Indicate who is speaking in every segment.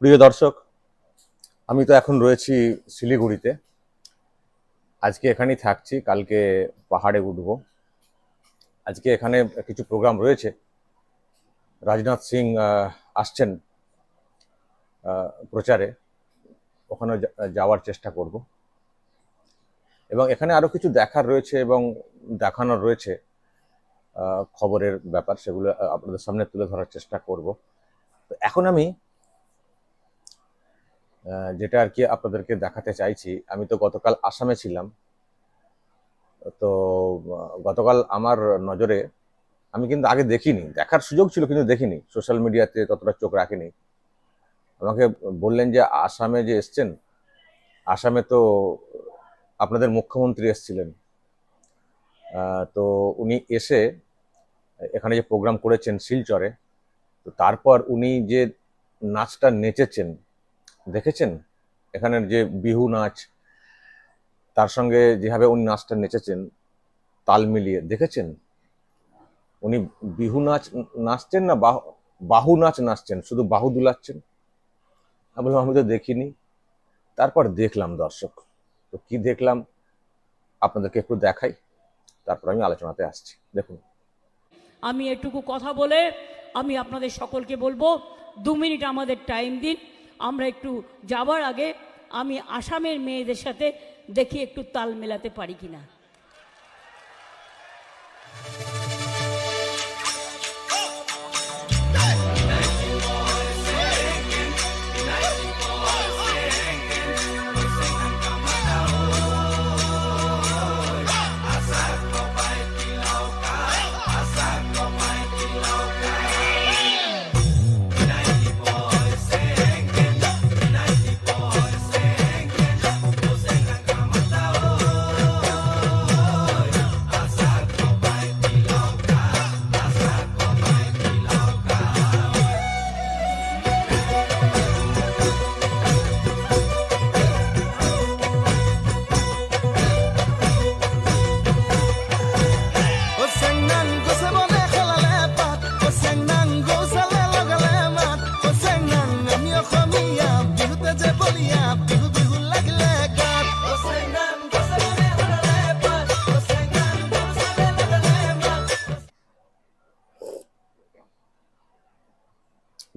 Speaker 1: প্রিয় দর্শক, আমি তো এখন রয়েছি শিলিগুড়িতে। আজকে এখানেই থাকছি, কালকে পাহাড়ে উঠব। আজকে এখানে কিছু প্রোগ্রাম রয়েছে। রাজনাথ সিং আসছেন প্রচারে। ওখানে যাওয়ার চেষ্টা করব। এবং এখানে আরও কিছু দেখার রয়েছে এবং দেখানোর রয়েছে খবরের ব্যাপার, সেগুলো আপনাদের সামনে তুলে ধরার চেষ্টা করব। তো এখন আমি যেটা আর কি আপনাদেরকে দেখাতে চাইছি, আমি তো গতকাল আসামে ছিলাম। তো গতকাল আমার নজরে, আমি কিন্তু আগে দেখিনি, দেখার সুযোগ ছিল কিন্তু দেখিনি, সোশ্যাল মিডিয়াতে ততটা চোখ রাখিনি। আমাকে বললেন যে আসামে যে এসছেন, আসামে তো আপনাদের মুখ্যমন্ত্রী এসছিলেন। তো উনি এসে এখানে যে প্রোগ্রাম করেছেন শিলচরে, তো তারপর উনি যে নাচটা নেচেছেন দেখেছেন? এখানের যে বিহু নাচ, তার সঙ্গে যেভাবে উনি নাচটা নেচেছেন, তাল মিলিয়ে, দেখেছেন? উনি বিহু নাচ নাচছেন না, বাহু নাচ নাচছেন, শুধু বাহু দুলাচ্ছেন? আমি বললাম আমি তো দেখিনি। তারপর দেখলাম দর্শক, তো কি দেখলাম? আপনাদেরকে একটু দেখাই, তারপর আমি আলোচনাতে আসছি, দেখুন।
Speaker 2: আমি এটুকু কথা বলে আমি আপনাদের সকলকে বলব, দু মিনিট আমাদের টাইম দিন। আমরা একটু যাবার আগে আমি আসামের মেয়েদের সাথে দেখি একটু তাল মেলাতে পারি কিনা।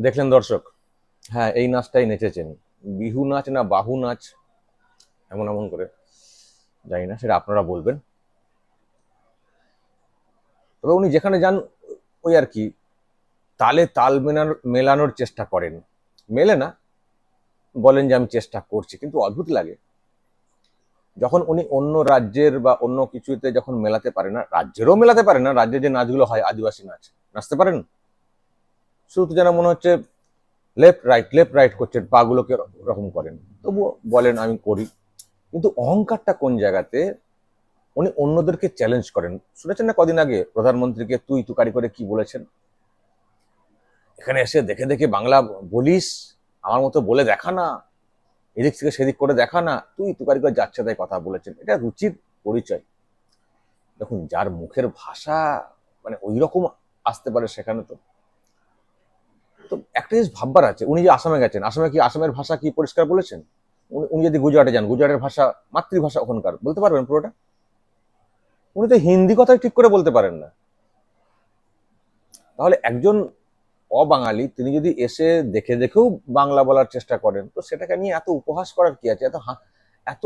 Speaker 1: দেখলেন দর্শক? হ্যাঁ এই নাচটাই নেচেছেন। বিহু নাচ না বাহু নাচ, এমন এমন করে। জানি না, সেটা আপনারা বলবেন। তবে উনি যেখানে যান, ওই আর কি, তালে তাল মেলানোর মেলানোর চেষ্টা করেন। মেলে না, বলেন যে আমি চেষ্টা করছি, কিন্তু অদ্ভুত লাগে। যখন উনি অন্য রাজ্যের বা অন্য কিছুতে যখন মেলাতে পারে না, রাজ্যেরও মেলাতে পারে না, রাজ্যে যে নাচগুলো হয়, আদিবাসী নাচ, নাচতে পারেন? শুধু যেন মনে হচ্ছে লেফট রাইট লেফট রাইট করছেন পাগুলোকে ওরকম করেন। তবুও বলেন, আমি করি। কিন্তু অহংকারটা কোন জায়গাতে? উনি অন্যদেরকে চ্যালেঞ্জ করেন। শুনেছেন না কদিন আগে প্রধানমন্ত্রীকে, তুই তুকারি করে কি বলেছেন? এখানে এসে দেখে দেখে বাংলা বলিস, আমার মতো বলে দেখা না। এদিক থেকে সেদিক করে দেখা না। তুই তুকারি করে যাচ্ছে তাই কথা বলেছেন। এটা রুচির পরিচয়। দেখুন, যার মুখের ভাষা মানে ওই রকম আসতে পারে সেখানে তো। তো একটা জিনিস ভাববার আছে, উনি যে আসামে গেছেন, আসামে কি, আসামের ভাষা কি পরিষ্কার বলেছেন? উনি- যদি গুজরাটে যান, গুজরাটের ভাষা, মাতৃভাষা ওখানকার, বলতে পারবেন পুরোটা? উনি তো হিন্দি কথাই ঠিক করে বলতে পারেন না। তাহলে একজন অবাঙালি, তিনি যদি এসে দেখে দেখেও বাংলা বলার চেষ্টা করেন, তো সেটাকে নিয়ে এত উপহাস করার কি আছে? এত এত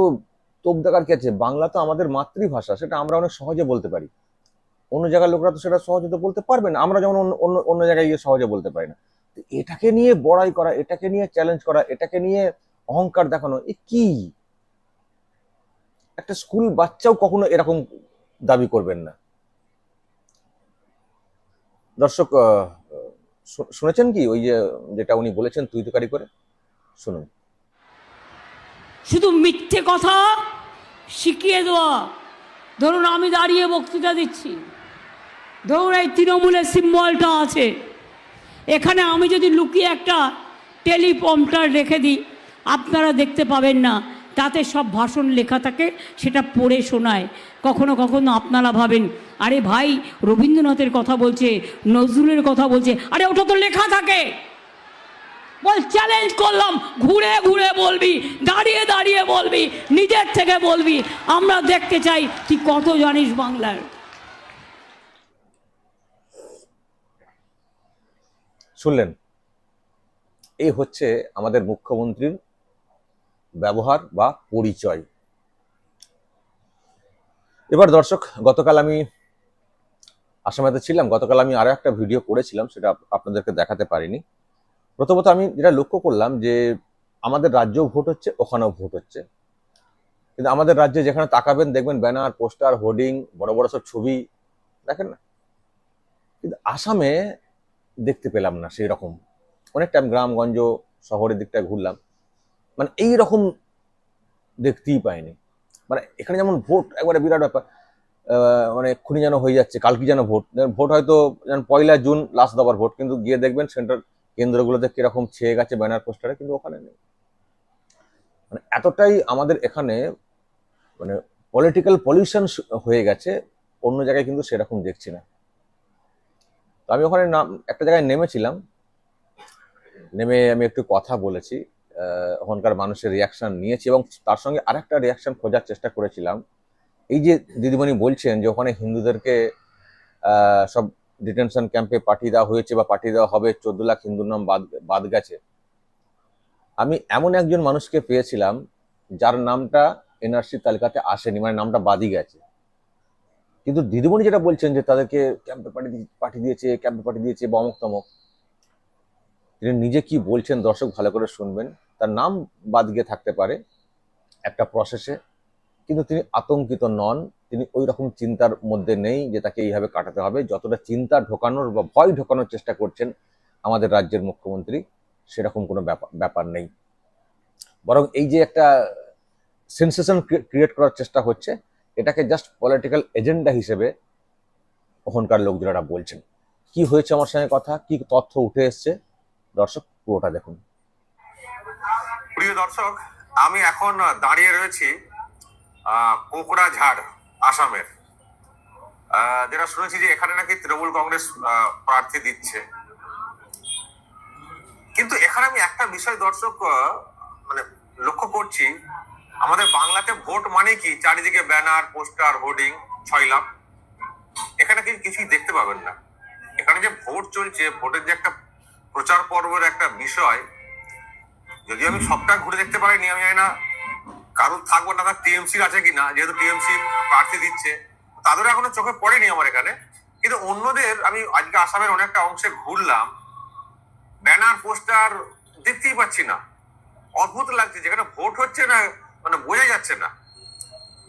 Speaker 1: তোপ দেখার কি আছে? বাংলা তো আমাদের মাতৃভাষা, সেটা আমরা অনেক সহজে বলতে পারি। অন্য জায়গার লোকরা তো সেটা সহজে তো বলতে পারবে না, আমরা যেমন অন্য- অন্য জায়গায় গিয়ে সহজে বলতে পারি না। এটাকে নিয়ে বড়াই করা, এটাকে নিয়ে চ্যালেঞ্জ করা, এটাকে নিয়ে অহংকার দেখানো, এ কি? একটা স্কুল বাচ্চাও কখনো এরকম দাবি করবেন না। দর্শক শুনেছেন কি? ওই যে, যেটা উনি বলেছেন, তুই তুকারি করে শুনুন।
Speaker 2: শুধু মিথ্যে কথা শিখিয়ে দেওয়া। ধরুন আমি দাঁড়িয়ে বক্তৃতা দিচ্ছি। ধরুন এই তৃণমূলের সিম্বলটা আছে। এখানে আমি যদি লুকিয়ে একটা টেলিপম্পটার রেখে দিই, আপনারা দেখতে পাবেন না। তাতে সব ভাষণ লেখা থাকে, সেটা পড়ে শোনায়। কখনো কখনো আপনারা ভাবেন, আরে ভাই, রবীন্দ্রনাথের কথা বলছে, নজরুলের কথা বলছে। আরে ওটা তো লেখা থাকে। বল চ্যালেঞ্জ করলাম, ঘুরে ঘুরে বলবি, দাঁড়িয়ে দাঁড়িয়ে বলবি, নিজের থেকে বলবি। আমরা দেখতে চাই, তুই কত জানিস বাংলার।
Speaker 1: শুনলেন? এই হচ্ছে আমাদের মুখ্যমন্ত্রীর ব্যবহার বা পরিচয়। এবার দর্শক, গতকাল আমি আসামেতে ছিলাম, গতকাল আমি আরও একটা ভিডিও করেছিলাম, সেটা আপনাদেরকে দেখাতে পারিনি। প্রথমত আমি যেটা লক্ষ্য করলাম যে আমাদের রাজ্যেও ভোট হচ্ছে, ওখানেও ভোট হচ্ছে। কিন্তু আমাদের রাজ্যে যেখানে তাকাবেন, দেখবেন ব্যানার, পোস্টার, হোর্ডিং, বড় বড় সব ছবি, দেখেন না? কিন্তু আসামে দেখতে পেলাম না সেই রকম অনেক টাইম গ্রামগঞ্জ শহরের দিকটায় ঘুরলাম। মানে এই রকম দেখতেই পাইনি। মানে এখানে যেমন ভোট, একবারে বিরাট ব্যাপার। মানে এক্ষুনি যেন হয়ে যাচ্ছে, কালকে যেন ভোট। ভোট হয়তো যেন পয়লা জুন লাস্ট দফার ভোট, কিন্তু গিয়ে দেখবেন সেন্টার কেন্দ্রগুলোতে কীরকম ছেয়ে গেছে ব্যানার, পোস্টারে, কিন্তু ওখানে নেই। মানে এতটাই আমাদের এখানে মানে পলিটিক্যাল পলিউশন হয়ে গেছে, অন্য জায়গায় কিন্তু সেরকম দেখছি না। তো আমি ওখানে নাম, একটা জায়গায় নেমেছিলাম। নেমে আমি একটু কথা বলেছি ওখানকার মানুষের রিয়াকশন নিয়েছি এবং তার সঙ্গে আরেকটা রিয়াকশন খোঁজার চেষ্টা করেছিলাম। এই যে দিদিমণি বলছেন যে ওখানে হিন্দুদেরকে সব ডিটেনশন ক্যাম্পে পাঠিয়ে দেওয়া হয়েছে বা পাঠিয়ে দেওয়া হবে, চোদ্দ লাখ হিন্দুর নাম বাদ বাদ গেছে। আমি এমন একজন মানুষকে পেয়েছিলাম যার নামটা এনআরসি তালিকাতে আসেনি মানে নামটা বাদই গেছে। কিন্তু দিদিমণি যেটা বলছেন যে তাদেরকে ক্যাম্পে পাঠিয়ে পাঠিয়ে দিয়েছে, ক্যাম্পে পাঠিয়ে দিয়েছে বা অমুক তমক। তিনি নিজে কি বলছেন দর্শক ভালো করে শুনবেন। তার নাম বাদ গিয়ে থাকতে পারে একটা প্রসেসে কিন্তু তিনি আতঙ্কিত নন। তিনি ওই রকম চিন্তার মধ্যে নেই যে তাকে এইভাবে কাটাতে হবে। যতটা চিন্তা ঢোকানোর বা ভয় ঢোকানোর চেষ্টা করছেন আমাদের রাজ্যের মুখ্যমন্ত্রী, সেরকম কোনো ব্যাপার ব্যাপার নেই। বরং এই যে একটা সেন্সেশন ক্রিয়েট করার চেষ্টা হচ্ছে এটাকে জাস্ট পলিটিক্যাল এজেন্ডা হিসেবে ওখানকার লোকজনেরা বলছেন। কি হয়েছে আমার সঙ্গে কথা? কি তথ্য উঠে এসছে? দর্শক, পুরোটা দেখুন।
Speaker 3: প্রিয় দর্শক, আমি এখন দাঁড়িয়ে রয়েছি কোকড়াঝাড় আসামের। যেটা শুনেছি যে এখানে নাকি তৃণমূল কংগ্রেস প্রার্থী দিচ্ছে। কিন্তু এখানে আমি একটা বিষয় দর্শক মানে লক্ষ্য করছি আমাদের বাংলাতে ভোট মানে কি? চারিদিকে ব্যানার, পোস্টার, হোর্ডিং ছয় লাখ এখানে কিন্তু কিছুই দেখতে পাবেন না। এখানে যে ভোট চলছে, ভোটের যে একটা প্রচার পর্বের একটা বিষয় যদি আমি সবটা ঘুরে দেখতে পারিনি আমি জানি না কারোর থাকব না, তার টিএমসির আছে কিনা, যেহেতু টিএমসি প্রার্থী দিচ্ছে। তাদেরও এখনও চোখে পড়েনি আমার এখানে। কিন্তু অন্যদের, আমি আজকে আসামের অনেকটা অংশে ঘুরলাম, ব্যানার, পোস্টার দেখতেই পাচ্ছি না। অদ্ভুত লাগছে, যেখানে ভোট হচ্ছে না মানে বোঝা যাচ্ছে না।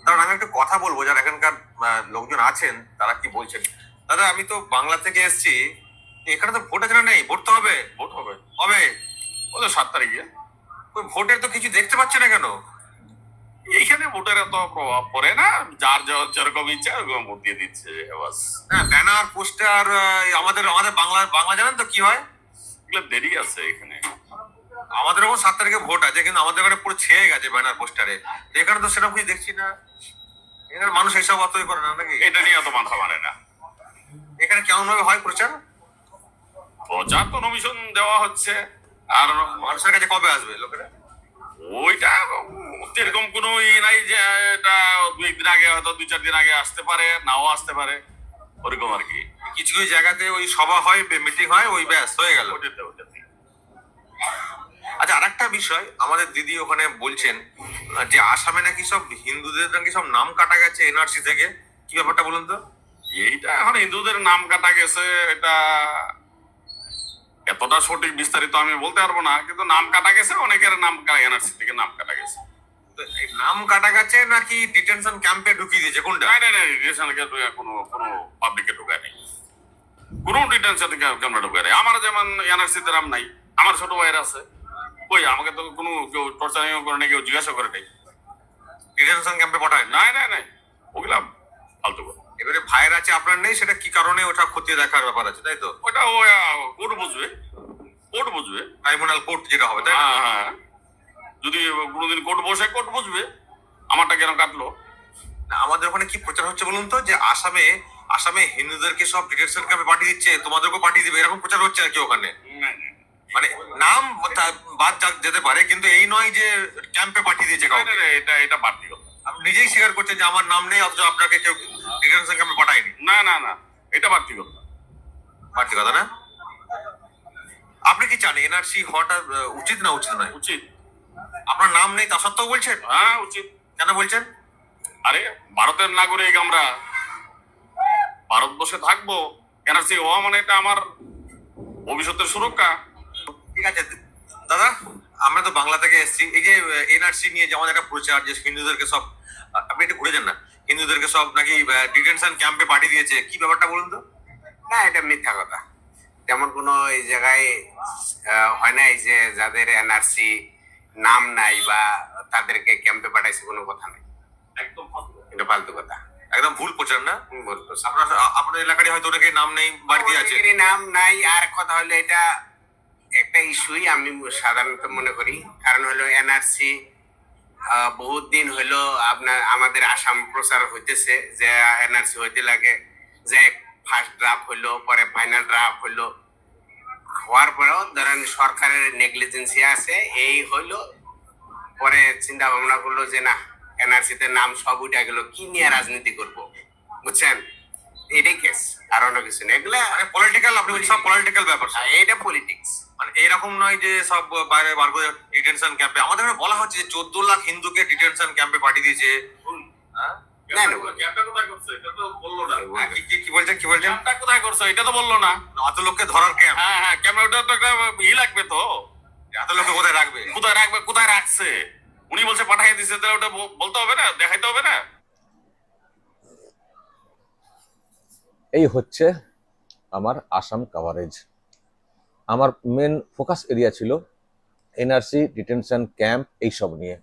Speaker 3: কারণ আমি একটু কথা বলব যারা এখানকার লোকজন আছেন তারা কি বলছেন? দাদা আমি তো বাংলা থেকে এসেছি। এখানে তো ভোট আছে নেই ভোট তো হবে। ভোট হবে। হবে। ও তো সাত তারিখে। ওই ভোটের তো কিছু দেখতে পাচ্ছে না কেন?
Speaker 4: এইখানে ভোটের এত প্রভাব পড়ে না? যার যা- যেরকম ইচ্ছা ওরকম ভোট দিয়ে দিচ্ছে বাস।
Speaker 3: হ্যাঁ ব্যানার পোস্টার আমাদের আমাদের বাংলা বাংলা জানেন তো কি হয়?
Speaker 4: এগুলো দেরি আছে এখানে।
Speaker 3: আমাদের ওখানে সাত তারিখে ভোট আছে কিন্তু আমাদের ওখানে পুরো ছেয়ে গেছে ব্যানার পোস্টারে। এখানে তো সেরকম কিছু দেখছি না। এখানে মানুষ এইসব অতই করে না নাকি?
Speaker 4: এটা নিয়ে অত মাথা মারে না।
Speaker 3: এখানে কেমন ভাবে হয় প্রচার?
Speaker 4: প্রচার তো নমিশন দেওয়া হচ্ছে। আর
Speaker 3: মানুষের কাছে কবে আসবে লোকেরা?
Speaker 4: ওইটা এরকম কোনো ই নাই যে এটা দু একদিন আগে হয়তো দুই চার দিন আগে আসতে পারে নাও আসতে পারে ওরকম আর কি।
Speaker 3: কিছু কিছু জায়গাতে ওই সভা হয় মিটিং হয় ওই ব্যাস হয়ে গেল।
Speaker 4: ওটাতে ওটাতে
Speaker 3: আচ্ছা আরেকটা বিষয় আমাদের দিদি ওখানে বলছেন যে আসামে নাকি সব হিন্দুদের নাকি সব নাম কাটা গেছে এনআরসি থেকে। কি ব্যাপারটা বলুন তো?
Speaker 4: এইটা এখন হিন্দুদের নাম কাটা গেছে এটা এতটা সঠিক বিস্তারিত আমি বলতে পারব না কিন্তু নাম কাটা গেছে অনেকের নাম এনআরসি থেকে নাম কাটা গেছে।
Speaker 3: নাম কাটা গেছে নাকি ডিটেনশন ক্যাম্পে ঢুকিয়ে দিয়েছে কোনটা?
Speaker 4: নাই নাই নাই রিলেশনকে কোনো কোনো পাবলিকে ঢোকায় নেই। কোনো ডিটেনশন কেমন ঢোকায় নেই। আমার যেমন এনআরসি তে নাম নাই আমার ছোট ভাইয়ের আছে। ওই আমাকে তো কোনো কেউ টর্চারিং করে নেই কেউ জিজ্ঞাসা করে নেই।
Speaker 3: ডিটেনশন ক্যাম্পে পাঠায় না
Speaker 4: নাই নাই নাই। ওগুলা ফালতু।
Speaker 3: এবারে ভাইয়ের আছে আপনার নেই সেটা কি কারণে ওটা খতিয়ে দেখার ব্যাপার আছে তাই তো?
Speaker 4: ওটা ও কোর্ট বুঝবে। কোর্ট বুঝবে।
Speaker 3: ট্রাইব্যুনাল কোর্ট যেটা হবে তাই না?
Speaker 4: হ্যাঁ হ্যাঁ যদি কোনোদিন কোর্ট বসে কোর্ট বুঝবে। আমারটা কেন কাটলো?
Speaker 3: না, আমাদের ওখানে কি প্রচার হচ্ছে বলুন তো? যে আসামে আসামে হিন্দুদেরকে সব ডিটেনশন ক্যাম্পে পাঠিয়ে দিচ্ছে তোমাদেরকেও পাঠিয়ে দিবে এরকম প্রচার হচ্ছে আর কি ওখানে?
Speaker 4: নাই, নাই,
Speaker 3: মানে নাম বাদ যেতে পারে কিন্তু এই নয় যে ক্যাম্পে পাঠিয়ে দিয়েছে কাউকে।
Speaker 4: এটা- এটা বাড়তি কথা
Speaker 3: আপনি নিজেই স্বীকার করছেন যে আমার নাম নেই অথচ আপনাকে কেউ ডিটেনশন ক্যাম্পে পাঠায়নি
Speaker 4: না না না এটা বাড়তি কথা
Speaker 3: বাড়তি কথা না? আপনি কি চান এনআরসি হওয়াটা উচিত না উচিত নয়?
Speaker 4: উচিত।
Speaker 3: আপনার নাম নেই তা সত্ত্বেও বলছেন?
Speaker 4: হ্যাঁ উচিত।
Speaker 3: কেন বলছেন?
Speaker 4: আরে ভারতের নাগরিক আমরা। ভারতবর্ষে থাকব এনআরসি হওয়া মানে এটা আমার ভবিষ্যতের সুরক্ষা।
Speaker 3: ঠিক আছে দাদা আমরা তো বাংলা থেকে এসেছি। এই যে এনআরসি নিয়ে যেমন একটা প্রচার যে হিন্দুদেরকে সব আপনি একটু ঘুরে যান না। হিন্দুদেরকে সব নাকি ডিটেনশন ক্যাম্পে পাঠিয়ে দিয়েছে। কি ব্যাপারটা বলুন তো?
Speaker 5: না এটা মিথ্যা কথা। তেমন কোনো এই জায়গায় হয় নাই যে যাদের এনআরসি নাম নাই বা তাদেরকে ক্যাম্পে পাঠাইছে কোনো কথা নাই।
Speaker 4: একদম
Speaker 5: এটা ফালতু কথা।
Speaker 3: একদম ভুল প্রচার না?
Speaker 5: হুম, বলতো
Speaker 3: আপনার আপনার এলাকারই হয়তো অনেকে নাম নেই বাড়িতে আছে।
Speaker 5: নাম নাই আর কথা হলো এটা একটা ইস্যুই আমি সাধারণত মনে করি। কারণ হলো এনআরসি বহুত দিন হলো আপনার, আমাদের আসাম প্রচার হইতেছে যে এনআরসি হইতে লাগে। যে ফার্স্ট ড্রাফট হইল, পরে ফাইনাল ড্রাফট হইল। হওয়ার পরেও ধরেন সরকারের নেগলিজেন্সি আছে, এই হইল। পরে চিন্তা ভাবনা করল যে না এনআরসি তে নাম সব উঠে গেল, কি নিয়ে রাজনীতি করব? বুঝছেন? এটাই কেস আর অন্য কিছু না এগুলা
Speaker 3: মানে পলিটিক্যাল আপনি সব পলিটিক্যাল ব্যাপার
Speaker 5: এটা পলিটিক্স
Speaker 3: মানে এরকম নয় যে সব বাইরে বার করে ডিটেনশন ক্যাম্পে আমাদের এখানে বলা হচ্ছে যে চোদ্দ লাখ হিন্দুকে ডিটেনশন ক্যাম্পে পাঠিয়ে দিয়েছে হ্যাঁ?
Speaker 5: না, না,
Speaker 4: ক্যাম্পটা কোথায় করছে? এটা তো বলল না।
Speaker 3: হ্যাঁ, কি- কি- কি বলছেন কি বলছেন
Speaker 4: কোথায় করছে? এটা তো বলল না।
Speaker 3: অত লোককে ধরার ক্যাম্প
Speaker 4: হ্যাঁ, হ্যাঁ, ক্যাম্পটা তো একটা ই লাগবে তো।
Speaker 3: এত লোককে কোথায় রাখবে
Speaker 4: কোথায় রাখবে, কোথায় রাখছে? উনি বলছে পাঠিয়ে দিছে তাহলে ওটা বলতে হবে না দেখাইতে হবে না
Speaker 1: এই হচ্ছে আমার আসাম কাভারেজ আমার মেন ফোকাস এরিয়া ছিল এনআরসি ডিটেনশন ক্যাম্প এইসব নিয়ে।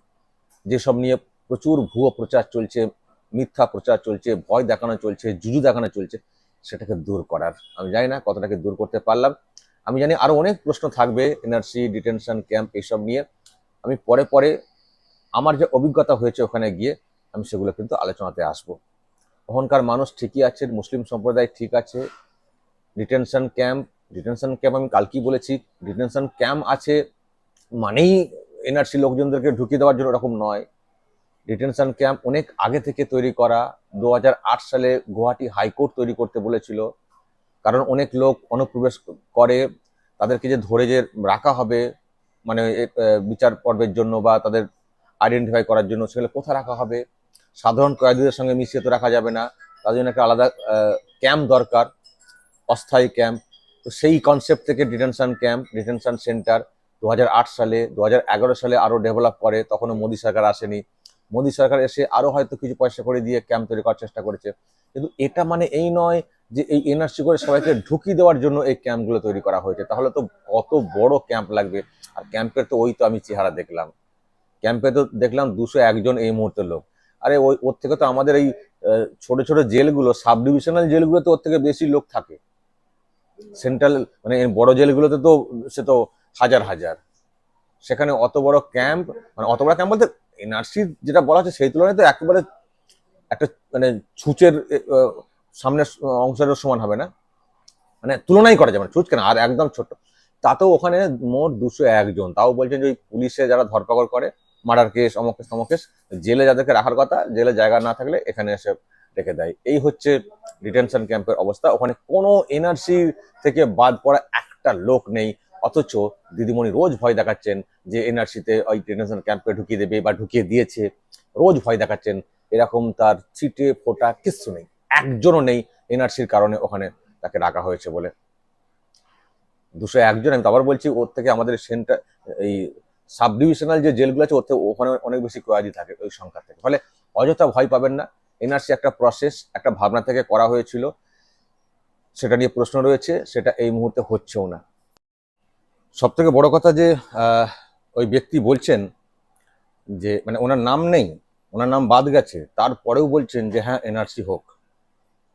Speaker 1: যেসব নিয়ে প্রচুর ভুয়ো প্রচার চলছে, মিথ্যা প্রচার চলছে, ভয় দেখানো চলছে, জুজু দেখানো চলছে, সেটাকে দূর করার। আমি জানি না কতটাকে দূর করতে পারলাম। আমি জানি আরও অনেক প্রশ্ন থাকবে এনআরসি ডিটেনশন ক্যাম্প এইসব নিয়ে। আমি পরে পরে আমার যে অভিজ্ঞতা হয়েছে ওখানে গিয়ে আমি সেগুলো কিন্তু আলোচনাতে আসব। ওখানকার মানুষ ঠিকই আছে, মুসলিম সম্প্রদায় ঠিক আছে। ডিটেনশন ক্যাম্প ডিটেনশন ক্যাম্প আমি কালকেই বলেছি ডিটেনশন ক্যাম্প আছে মানেই এনআরসি লোকজনদেরকে ঢুকিয়ে দেওয়ার জন্য ওরকম নয়। ডিটেনশন ক্যাম্প অনেক আগে থেকে তৈরি করা, দু হাজার আট সালে গুয়াহাটি হাইকোর্ট তৈরি করতে বলেছিল। কারণ অনেক লোক অনুপ্রবেশ করে, তাদেরকে যে ধরে যে রাখা হবে মানে বিচার পর্বের জন্য বা তাদের আইডেন্টিফাই করার জন্য, সেগুলো কোথায় রাখা হবে? সাধারণ কয়েদিদের সঙ্গে মিশিয়ে তো রাখা যাবে না। তার জন্য একটা আলাদা ক্যাম্প দরকার, অস্থায়ী ক্যাম্প তো সেই কনসেপ্ট থেকে ডিটেনশন ক্যাম্প ডিটেনশন সেন্টার দু হাজার আট সালে দু হাজার এগারো সালে আরও ডেভেলপ করে, তখনও মোদী সরকার আসেনি। মোদী সরকার এসে আরও হয়তো কিছু পয়সা করে দিয়ে ক্যাম্প তৈরি করার চেষ্টা করেছে। কিন্তু এটা মানে এই নয় যে এই এনআরসি করে সবাইকে ঢুকিয়ে দেওয়ার জন্য এই ক্যাম্পগুলো তৈরি করা হয়েছে। তাহলে তো কত বড় ক্যাম্প লাগবে। আর ক্যাম্পের তো ওই তো আমি চেহারা দেখলাম। ক্যাম্পে তো দেখলাম দুশো একজন এই মুহূর্তে লোক। আরে ওই, ওর থেকে তো আমাদের এই ছোট ছোট জেলগুলো সাব ডিভিশনাল জেলগুলোতে ওর থেকে বেশি লোক থাকে। সেন্ট্রাল মানে বড় জেলগুলোতে তো সে তো হাজার হাজার। সেখানে অত বড় ক্যাম্প মানে অত বড় ক্যাম্প বলতে এনআরসি যেটা বলা হচ্ছে সেই তুলনায় তো একেবারে একটা মানে ছুঁচের সামনের অংশের সমান হবে না। মানে তুলনাই করা যাবে না ছুঁচ কেন? আর একদম ছোট। তাতেও ওখানে মোট দুশো একজন তাও বলছেন যে ওই পুলিশে যারা ধরপাকড় করে মার্ডার কেস, অমক কেস, তমক কেস, জেলে যাদেরকে রাখার কথা, জেলে জায়গা না থাকলে এখানে এসে রেখে দেয়। এই হচ্ছে ডিটেনশন ক্যাম্পের অবস্থা। ওখানে কোনো এনআরসি থেকে বাদ পড়া একটা লোক নেই। অথচ দিদিমণি রোজ ভয় দেখাচ্ছেন যে এনআরসিতে ওই ডিটেনশন ক্যাম্পে ঢুকিয়ে দেবে বা ঢুকিয়ে দিয়েছে। রোজ ভয় দেখাচ্ছেন। এরকম তার ছিটে, ফোটা কিচ্ছু নেই। একজনও নেই এনআরসির কারণে ওখানে তাকে রাখা হয়েছে বলে। দুশো একজন, আমি আবার বলছি, ওর থেকে আমাদের সেন্টার, এই সাব ডিভিশনাল যে জেলগুলো আছে, ওতে ওখানে অনেক বেশি কোয়ারি থাকে ওই সংখ্যা থেকে। ফলে অযথা ভয় পাবেন না। এনআরসি একটা প্রসেস একটা ভাবনা থেকে করা হয়েছিল। সেটা নিয়ে প্রশ্ন রয়েছে, সেটা এই মুহূর্তে হচ্ছেও না। সব থেকে বড় কথা যে ওই ব্যক্তি বলছেন যে মানে ওনার নাম নেই, ওনার নাম বাদ গেছে, তারপরেও বলছেন যে হ্যাঁ এনআরসি হোক।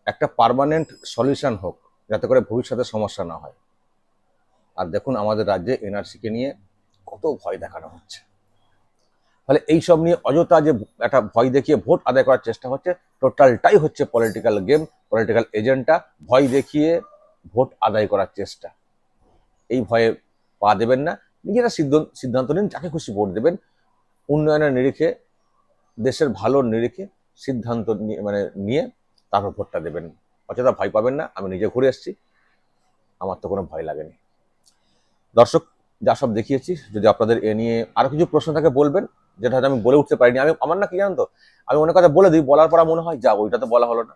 Speaker 1: একটা পার্মানেন্ট সলিউশন হোক, যাতে করে ভবিষ্যতে সমস্যা না হয়। আর দেখুন, আমাদের রাজ্যে এনআরসিকে নিয়ে কত ভয় দেখানো হচ্ছে। ফলে এই সব নিয়ে অযথা যে একটা ভয় দেখিয়ে ভোট আদায় করার চেষ্টা হচ্ছে, টোটালটাই হচ্ছে পলিটিক্যাল গেম পলিটিক্যাল এজেন্টটা ভয় দেখিয়ে ভোট আদায় করার চেষ্টা। এই ভয়ে পা দেবেন না, নিজেরা সিদ্ধান্ত নিন, যাকে খুশি ভোট দেবেন। উন্নয়নের নিরিখে, দেশের ভালোর নিরিখে সিদ্ধান্ত নিয়ে- মানে নিয়ে তারপর ভোটটা দেবেন। অযথা ভয় পাবেন না, আমি নিজে ঘুরে এসেছি, আমার তো কোনো ভয় লাগেনি। দর্শক যা সব দেখিয়েছি, যদি আপনাদের এ নিয়ে আরও কিছু প্রশ্ন থাকে বলবেন, যেটা হয়তো আমি বলে উঠতে পারিনি। আমি, আমার না কি জানেন তো? আমি অনেক কথা বলে দিই, বলার পর মনে হয় যা ওইটা তো বলা হলো না।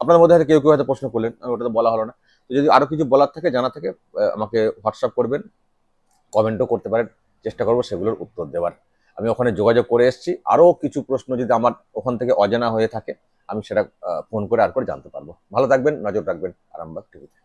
Speaker 1: আপনাদের মধ্যে হয়তো কেউ কেউ হয়তো প্রশ্ন করলেন ওটা তো বলা হলো না। তো যদি আরও কিছু বলার থাকে জানা থাকে আমাকে হোয়াটসঅ্যাপ করবেন, কমেন্টও করতে পারেন, চেষ্টা করব সেগুলোর উত্তর দেওয়ার। আমি ওখানে যোগাযোগ করে এসেছি আরও কিছু প্রশ্ন যদি আমার ওখান থেকে অজানা হয়ে থাকে, আমি সেটা ফোন করে আর করে জানতে পারব। ভালো থাকবেন, নজর রাখবেন, আরামবাগ টিভিতে।